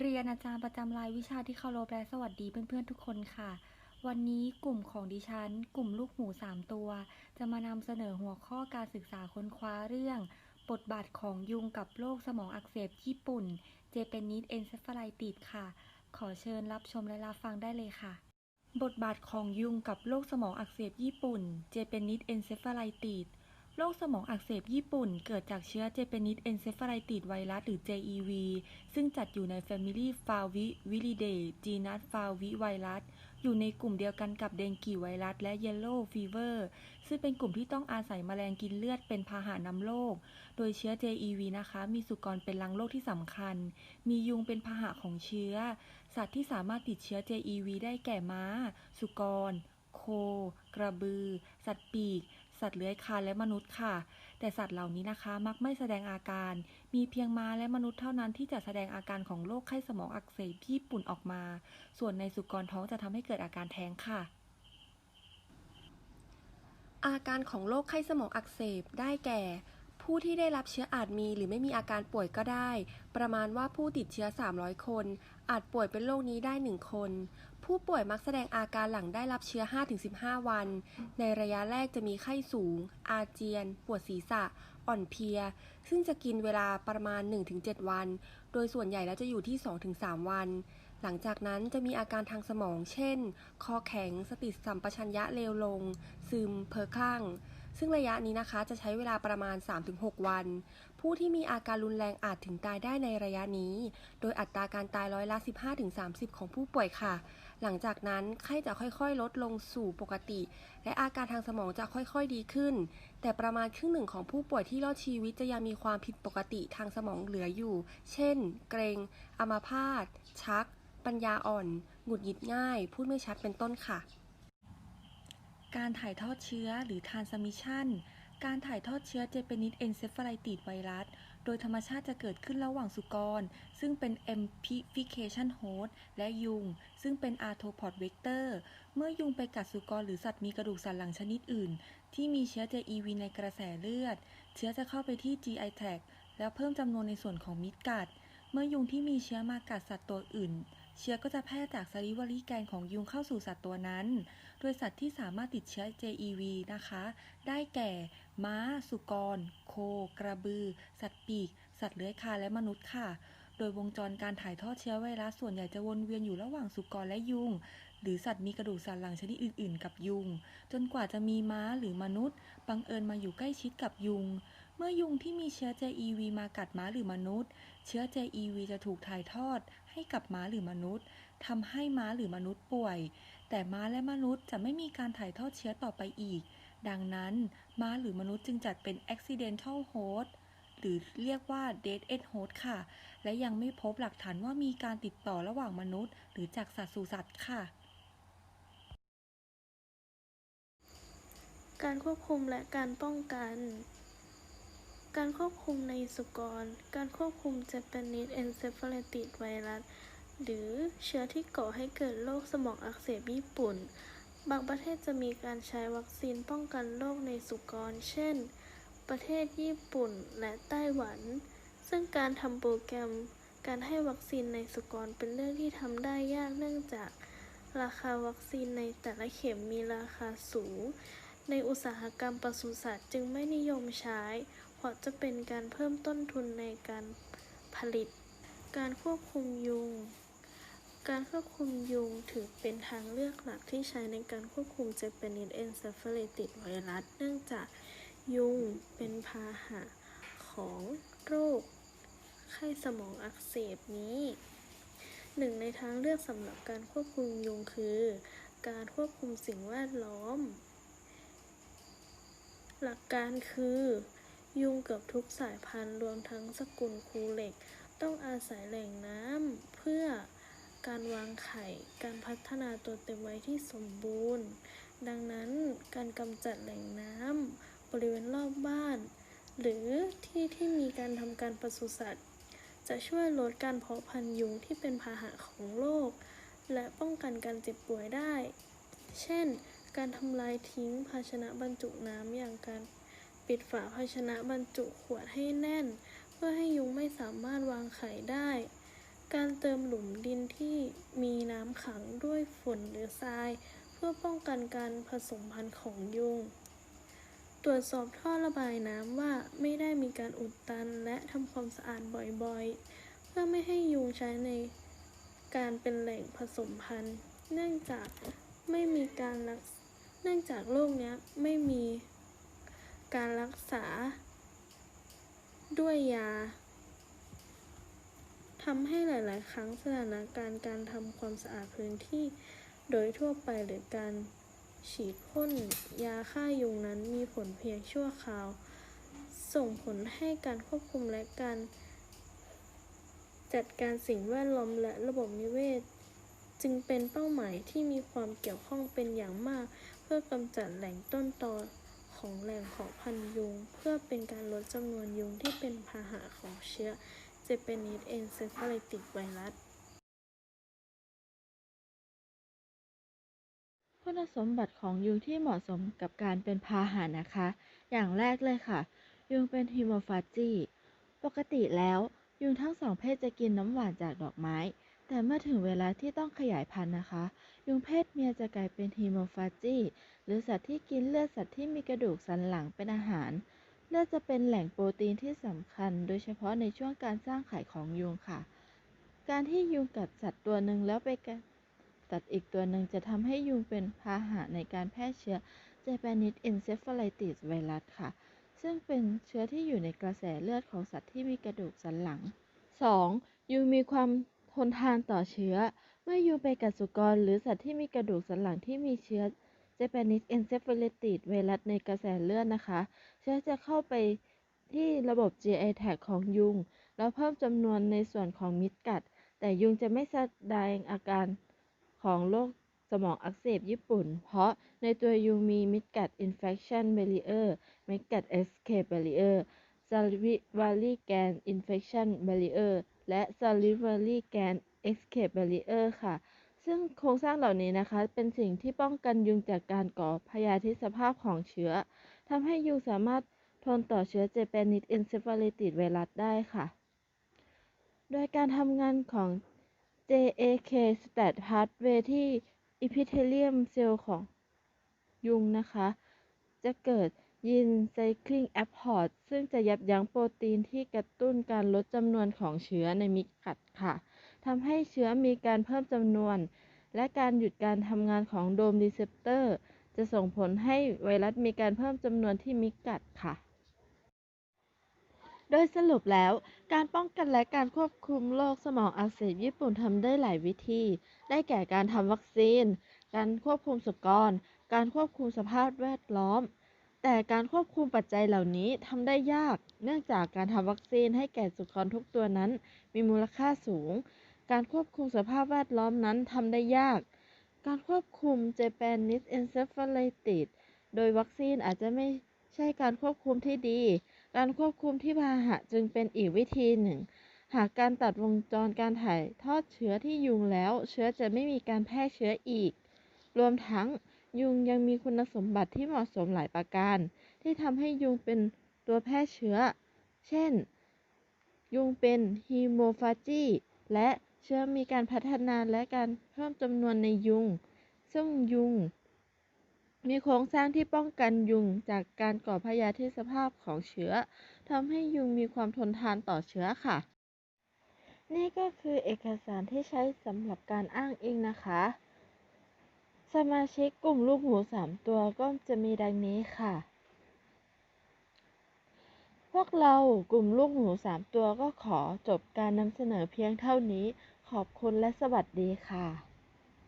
เรียนอาจารย์ประจำรายวิชาที่เคารพและสวัสดีเพื่อนๆทุกคนค่ะ วันนี้กลุ่มของดิฉัน กลุ่มลูกหมู3ตัว จะมานำเสนอหัวข้อการศึกษาค้นคว้าเรื่องบทบาทของยุงกับโรคสมองอักเสบญี่ปุ่น Japanese Encephalitis ค่ะ ขอเชิญรับชมและรับฟังได้เลยค่ะ บทบาทของยุงกับโรคสมองอักเสบญี่ปุ่น Japanese Encephalitis โรคสมองอักเสบญี่ปุ่น เกิดจากเชื้อ Japanese Encephalitis ไวรัสหรือ JEV ซึ่งจัดอยู่ใน Family Flavividae Genus Flavivirus อยู่ในกลุ่มเดียวกันกับเดงกีไวรัสและ Yellow Fever ซึ่งเป็นกลุ่มที่ต้องอาศัยแมลงกินเลือดเป็นพาหะนำโรค โดยเชื้อ JEV นะคะ มีสุกรเป็นรังโรคที่สำคัญ มียุงเป็นพาหะของเชื้อ สัตว์ที่สามารถติดเชื้อ JEV ได้แก่ม้า สุกร โค กระบือ สัตว์ปีก สัตว์เลื้อยคลานและมนุษย์ค่ะ แต่สัตว์เหล่านี้นะคะ มักไม่แสดงอาการ มีเพียงม้าและมนุษย์เท่านั้นที่จะแสดงอาการของโรคไข้สมองอักเสบญี่ปุ่นออกมา ส่วนในสุกรท้องจะทำให้เกิดอาการแท้งค่ะ อาการของโรคไข้สมองอักเสบได้แก่ ผู้ที่ได้รับเชื้ออาจมีหรือไม่มีอาการป่วยก็ได้ ประมาณว่าผู้ติดเชื้อ 300 คน อาจป่วยเป็นโรคนี้ได้ 1 คน ผู้ป่วยมักแสดงอาการหลังได้รับเชื้อ 5-15 วัน ในระยะแรกจะมีไข้สูง อาเจียน ปวดศีรษะ อ่อนเพลีย ซึ่งจะกินเวลาประมาณ 1-7 วัน โดยส่วนใหญ่แล้วจะอยู่ที่ 2-3 วัน หลังจากนั้นจะมีอาการทางสมอง เช่น คอแข็ง สติสัมปชัญญะเลวลง ซึม เพ้อคลั่ง ซึ่งระยะนี้นะคะจะใช้เวลาประมาณ 3-6 วัน ผู้ที่มีอาการรุนแรงอาจถึงตายได้ในระยะนี้ โดยอัตราการตายร้อยละ 15-30 ของผู้ป่วยค่ะ หลังจากนั้นไข้จะค่อยๆ ลดลงสู่ปกติ และอาการทางสมองจะค่อยๆดีขึ้น แต่ประมาณครึ่งหนึ่งของผู้ป่วยที่รอดชีวิตจะยังมีความผิดปกติทางสมองเหลืออยู่ เช่น เกรง อัมาพาต ชัก ปัญญาอ่อน หงุดหงิดง่าย พูดไม่ชัดเป็นต้นค่ะ การถ่ายทอดเชื้อหรือ transmission การถ่ายทอดเชื้อ Japanese Encephalitis ไวรัส โดยธรรมชาติจะเกิดขึ้นระหว่างสุกร ซึ่งเป็น amplification host และยุง ซึ่งเป็น arthropod vector เมื่อยุงไปกัดสุกรหรือสัตว์มีกระดูกสันหลังชนิดอื่น ที่มีเชื้อ JEV ในกระแสเลือด เชื้อจะเข้าไปที่ GI tract แล้วเพิ่มจำนวนในส่วนของมิดกัด เมื่อยุงที่มีเชื้อมากัดสัตว์ตัวอื่น เชื้อก็จะแพร่จากสลิวารีแกนของยุงเข้าสู่สัตว์ตัวนั้น โดยสัตว์ที่สามารถติดเชื้อ JEV นะคะ ได้แก่ ม้า สุกร โค กระบือ สัตว์ปีก สัตว์เลื้อยคลานและมนุษย์ค่ะ โดยวงจรการถ่ายทอดเชื้อไวรัสส่วนใหญ่จะวนเวียนอยู่ระหว่างสุกรและยุง หรือสัตว์มีกระดูกสันหลังชนิดอื่น ๆ กับยุง จนกว่าจะมีม้าหรือมนุษย์บังเอิญมาอยู่ใกล้ชิดกับยุง เมื่อยุงที่มีเชื้อ JEV มากัดม้าหรือมนุษย์ เชื้อ JEV จะถูกถ่ายทอดให้กับม้าหรือมนุษย์ทำให้ม้าหรือมนุษย์ป่วย แต่ม้าและมนุษย์จะไม่มีการถ่ายทอดเชื้อต่อไปอีก ดังนั้น ม้าหรือมนุษย์จึงจัดเป็น accidental host หรือเรียกว่า dead end host ค่ะ และยังไม่พบหลักฐานว่ามีการติดต่อระหว่างมนุษย์ หรือจากสัตว์สู่สัตว์ค่ะ การควบคุมและการป้องกัน การควบคุมในสุกร การควบคุม Japanese Encephalitis ไวรัส หรือเชื้อที่ก่อให้เกิดโรคสมองอักเสบญี่ปุ่น บางประเทศจะมีการใช้วัคซีนป้องกันโรคในสุกร เช่น ประเทศญี่ปุ่นและไต้หวัน ซึ่งการทำโปรแกรมการให้วัคซีนในสุกรเป็นเรื่องที่ทำได้ยากเนื่องจาก ราคาวัคซีนในแต่ละเข็มมีราคาสูง ในอุตสาหกรรมปศุสัตว์จึงไม่นิยมใช้ เพราะจะเป็นการเพิ่มต้นทุนในการผลิต การควบคุมยุง การควบคุมยุงถือเป็นทางเลือกหลักที่ใช้ในการควบคุม Japanese Encephalitis ไวรัส เนื่องจากยุงเป็นพาหะของโรค ไข้สมองอักเสบนี้หนึ่งในทางเลือกสำหรับการควบคุมยุงคือ การควบคุมสิ่งแวดล้อม หลักการคือ ยุงเกือบทุกสายพันธุ์รวมทั้งสกุลคูเหล็ก ต้องอาศัยแหล่งน้ำเพื่อการวางไข่ การพัฒนาตัวเต็มไวัยที่สมบูรณ์ ดังนั้นการกำจัดแหล่งน้ำบริเวณรอบบ้าน หรือที่ที่มีการทำการปศุสัตว์ จะช่วยลดการเพาะพันธุ์ยุงที่เป็นพาหะของโรคและป้องกันการเจ็บป่วยได้ เช่น การทำลายทิ้งภาชนะบรรจุน้ำอย่างการปิดฝาภาชนะบรรจุขวดให้แน่น เพื่อให้ยุงไม่สามารถวางไข่ได้ การเติมหลุมดินที่มีน้ำขังด้วยฝุ่นหรือทราย เพื่อป้องกันการผสมพันธุ์ของยุง ตรวจสอบท่อระบายน้ำว่าไม่ได้มีการอุดตันและทำความสะอาดบ่อยๆ เพื่อไม่ให้ยุงใช้ในการเป็นแหล่งผสมพันธุ์ เนื่องจากไม่มีการรัก นื่องจากโรคเนี้ยไม่มีการรักษาด้วยยาทำให้หลาย ๆ ครั้งสถานการณ์การทำความสะอาดพื้นที่ โดยทั่วไปหรือการฉีดพ่นยาฆ่ายุงนั้นมีผลเพียงชั่วคราว ส่งผลให้การควบคุมและการ จัดการสิ่งแวดล้อมและระบบนิเวศ จึงเป็นเป้าหมายที่มีความเกี่ยวข้องเป็นอย่างมาก เพื่อกำจัดแหล่งต้นตอของแหล่งเพาะพันยุง เพื่อเป็นการลดจำนวนยุงที่เป็นพาหะของเชื้อเจเปนิสเอนเซฟาลิติกไวรัสคุณสมบัติของยุงที่เหมาะสมกับการเป็นพาหะนะคะ อย่างแรกเลยค่ะ ยุงเป็นฮิโมฟาจีปกติแล้ว ยุงทั้งสองเพศจะกินน้ำหวานจากดอกไม้ แต่เมื่อถึงเวลาที่ต้องขยายพันธุ์นะคะ ยุงเพศเมียจะกลายเป็นฮิโมฟาจีหรือสัตว์ที่กินเลือดสัตว์ที่มีกระดูกสันหลังเป็นอาหาร เลือดจะเป็นแหล่งโปรตีนที่สำคัญ โดยเฉพาะในช่วงการสร้างไข่ของยุงค่ะ การที่ยุงกัดสัตว์ตัวหนึ่งแล้วไปกัดสัตว์อีกตัวหนึ่งจะทำให้ยุงเป็นพาหะในการแพร่เชื้อ Japanese encephalitis ไวรัสค่ะ ซึ่งเป็นเชื้อที่อยู่ในกระแสเลือดของสัตว์ที่มีกระดูกสันหลัง 2. ยุงมีความ ทนทานต่อเชื้อ เมื่อยุงไปกัดสุกร หรือสัตว์ที่มีกระดูกสันหลังที่มีเชื้อ Japanese encephalitis ไวรัสในกระแสเลือดนะคะ เชื้อจะเข้าไปที่ระบบ GI tract ของยุง แล้วเพิ่มจำนวนในส่วนของมิดกัด แต่ยุงจะไม่แสดงอาการของโรคสมองอักเสบญี่ปุ่น เพราะในตัวยุงมีมิดกัด infection barrier มิดกัด escape barrier salivary gland infection barrier และ salivary gland escape barrier ค่ะ ซึ่งโครงสร้างเหล่านี้นะคะ เป็นสิ่งที่ป้องกันยุงจากการก่อพยาธิสภาพของเชื้อทำให้ยุงสามารถทนต่อเชื้อ Japanese encephalitis ไวรัสได้ค่ะ โดยการทำงานของ JAK STAT pathway ที่ epithelium cell ของยุงนะคะ จะเกิด ยีน cycling abort ซึ่งจะยับยั้งโปรตีนที่กระตุ้นการลดจำนวนของเชื้อในมิดกัดค่ะทำให้เชื้อมีการเพิ่มจำนวน และการหยุดการทำงานของโดมรีเซปเตอร์ จะส่งผลให้ไวรัสมีการเพิ่มจำนวนที่มิดกัดค่ะโดยสรุปแล้ว การป้องกันและการควบคุมโรคสมองอักเสบญี่ปุ่นทำได้หลายวิธี ได้แก่การทำวัคซีน การควบคุมสุกร การควบคุมสภาพแวดล้อม แต่การควบคุมปัจจัยเหล่านี้ทำได้ยาก เนื่องจากการทำวัคซีนให้แก่สุกรทุกตัวนั้น มีมูลค่าสูง การควบคุมสภาพแวดล้อมนั้นทำได้ยาก การควบคุม Japanese encephalitis โดยวัคซีนอาจจะไม่ใช่การควบคุมที่ดี การควบคุมที่พาหะจึงเป็นอีกวิธีหนึ่ง หากการตัดวงจรการถ่ายทอดเชื้อที่ยุงแล้ว เชื้อจะไม่มีการแพร่เชื้ออีก รวมทั้ง ยุงยังมีคุณสมบัติที่เหมาะสมหลายประการ ที่ทำให้ยุงเป็นตัวแพร่เชื้อ เช่น ยุงเป็นฮีโมฟาจีและเชื้อมีการพัฒนาและการเพิ่มจำนวนในยุง ซึ่งยุง มีโครงสร้างที่ป้องกันยุงจากการก่อพยาธิสภาพของเชื้อทำให้ยุงมีความทนทานต่อเชื้อค่ะ นี่ก็คือเอกสารที่ใช้สำหรับการอ้างอิงนะคะ สมาชิกกลุ่มลูกหมูสามตัวก็จะมีดังนี้ค่ะ พวกเรากลุ่มลูกหมูสามตัวก็ขอจบการนำเสนอเพียงเท่านี้ ขอบคุณและสวัสดีค่ะ